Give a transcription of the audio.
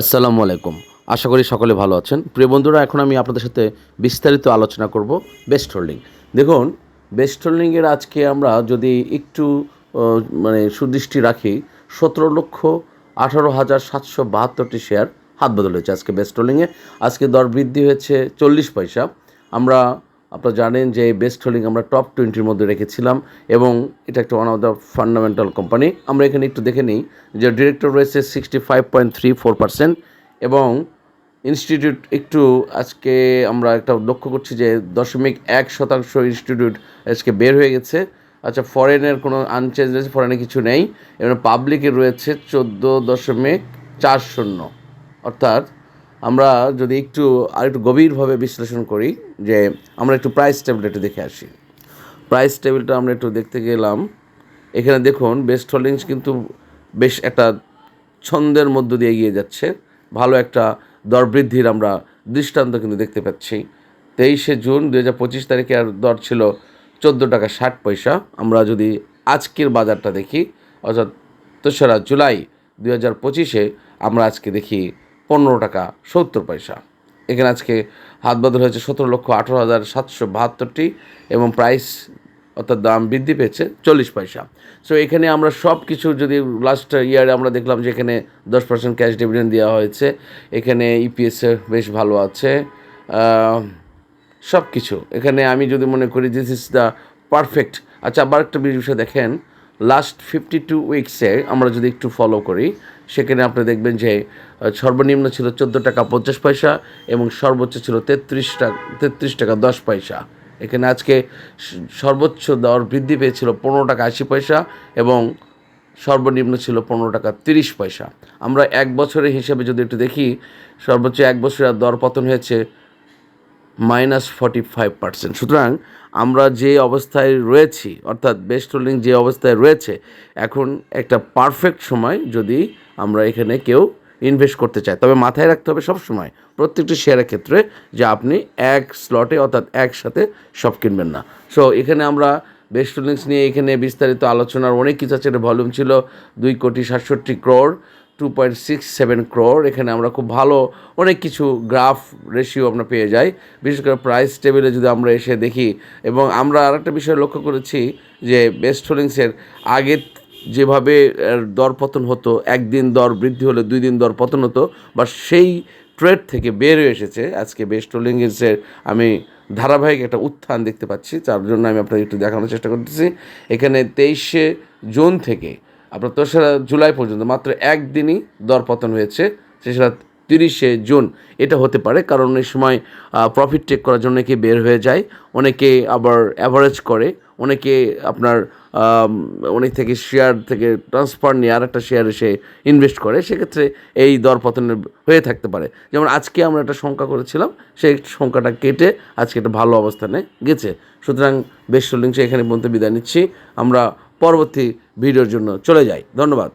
আসসালামু আলাইকুম। আশা করি সকলে ভালো আছেন। প্রিয় বন্ধুরা, এখন আমি আপনাদের সাথে বিস্তারিত আলোচনা করব বেস্ট হোল্ডিং দেখুন বেস্ট হোল্ডিংয়ের আজকে আমরা যদি একটু মানে সুদৃষ্টি রাখি, সতেরো লক্ষ আঠারো হাজার সাতশো বাহাত্তরটি শেয়ার হাত বদল হয়েছে আজকে বেস্ট হোল্ডিংয়ে আজকে দর বৃদ্ধি হয়েছে চল্লিশ পয়সা। আমরা আপনারা জানেন যে বেস্ট হোল্ডিং আমরা টপ টোয়েন্টির মধ্যে রেখেছিলাম এবং এটা একটা one of the fundamental company আমরা এখানে একটু দেখে নিই যে ডিরেক্টর রয়েছে sixty five point three four percent এবং ইনস্টিটিউট একটু আজকে আমরা একটা লক্ষ্য করছি যে দশমিক এক শতাংশ ইনস্টিটিউট আজকে বের হয়ে গেছে। আচ্ছা ফরেনের কোনো আনচেঞ্জ রয়েছে ফরেনে কিছু নেই। এবং পাবলিকের রয়েছে চোদ্দ দশমিক চার শূন্য। অর্থাৎ আমরা যদি একটু আর একটু গভীরভাবে বিশ্লেষণ করি যে আমরা একটু প্রাইস টেবিলটা একটু দেখে আসি। প্রাইস টেবিলটা আমরা একটু দেখতে গেলাম। এখানে দেখুন বেস্ট হোল্ডিংস কিন্তু বেশ একটা ছন্দের মধ্য দিয়ে এগিয়ে যাচ্ছে। ভালো একটা দর বৃদ্ধির আমরা দৃষ্টান্ত কিন্তু দেখতে পাচ্ছি। তেইশে জুন দু হাজার পঁচিশ তারিখে আর দর ছিল চোদ্দ টাকা ষাট পয়সা। আমরা যদি আজকের বাজারটা দেখি, অর্থাৎ তেসরা জুলাই দু হাজার পঁচিশে আমরা আজকে দেখি পনেরো টাকা, সত্তর পয়সা। এখানে আজকে হাত বদল হয়েছে সতেরো লক্ষ আঠারো হাজার সাতশো বাহাত্তরটি এবং প্রাইস অর্থাৎ দাম বৃদ্ধি পেয়েছে চল্লিশ পয়সা। সো এখানে আমরা সব কিছু যদি লাস্ট ইয়ারে আমরা দেখলাম যে এখানে দশ পার্সেন্ট ক্যাশ ডিভিডেন্ড দেওয়া হয়েছে, এখানে ইপিএসে বেশ ভালো আছে। সব কিছু এখানে আমি যদি মনে করি দিস ইজ দ্য পারফেক্ট আচ্ছা আবার একটা বিষয় দেখেন লাস্ট ফিফটি টু উইকসে আমরা যদি একটু ফলো করি সেখানে আপনি দেখবেন যে সর্বনিম্ন ছিল চোদ্দ টাকা পঞ্চাশ পয়সা এবং সর্বোচ্চ ছিল তেত্রিশ টাকা তেত্রিশ টাকা দশ পয়সা। এখানে আজকে সর্বোচ্চ দর বৃদ্ধি পেয়েছিল পনেরো টাকা আশি পয়সা এবং সর্বনিম্ন ছিল পনেরো টাকা তিরিশ পয়সা। আমরা এক বছরের হিসেবে যদি একটু দেখি, সর্বোচ্চ এক বছরের দর পতন হয়েছে মাইনাস ফর্টি ফাইভ পার্সেন্ট। সুতরাং আমরা যে অবস্থায় রয়েছি, অর্থাৎ বেস্ট হোল্ডিং যে অবস্থায় রয়েছে, এখন একটা পারফেক্ট সময় যদি আমরা এখানে কেউ ইনভেস্ট করতে চাই তবে মাথায় রাখতে হবে সব সময় প্রত্যেকটি শেয়ারের ক্ষেত্রে যে আপনি এক স্লটে, অর্থাৎ একসাথে সব কিনবেন না। সো এখানে আমরা বেস্ট হোল্ডিংস নিয়ে এখানে বিস্তারিত আলোচনার অনেক কিছু আছে। ভলিউম ছিল দুই কোটি সাতষট্টি crore two point six seven crore এখানে আমরা খুব ভালো অনেক কিছু গ্রাফ রেশিও আমরা পেয়ে যাই। বিশেষ করে প্রাইস টেবিলে যদি আমরা এসে দেখি এবং আমরা আরেকটা বিষয় লক্ষ্য করেছি যে বেস্ট হোল্ডিংসের আগে যেভাবে দর পতন হতো, একদিন দর বৃদ্ধি হলে দুই দিন দর পতন হতো, বা সেই ট্রেড থেকে বের হয়ে এসেছে। আজকে বেস্ট হোল্ডিংসের আমি ধারাবাহিক একটা উত্থান দেখতে পাচ্ছি তার জন্য আমি আপনাদের একটু দেখানোর চেষ্টা করতেছি। এখানে তেইশে জুন থেকে আপনার তেসরা জুলাই পর্যন্ত, মাত্র একদিনই দরপতন হয়েছে সেটা তিরিশে জুন। এটা হতে পারে, কারণ এই সময় প্রফিট টেক করার জন্য অনেকে বের হয়ে যায়, অনেকে আবার অ্যাভারেজ করে, অনেকে আপনার অনেক থেকে শেয়ার থেকে ট্রান্সফার নিয়ে আর একটা শেয়ার এসে ইনভেস্ট করে, সেক্ষেত্রে এই দরপতনের হয়ে থাকতে পারে। যেমন আজকে আমরা একটা সংখ্যা করেছিলাম, সেই সংখ্যাটা কেটে আজকে একটা ভালো অবস্থানে গেছে। সুতরাং বেশ হোল্ডিংসে এখানে পর্যন্ত বিদায় নিচ্ছি। আমরা পরবর্তী ভিডিওর জন্য চলে যাই। ধন্যবাদ।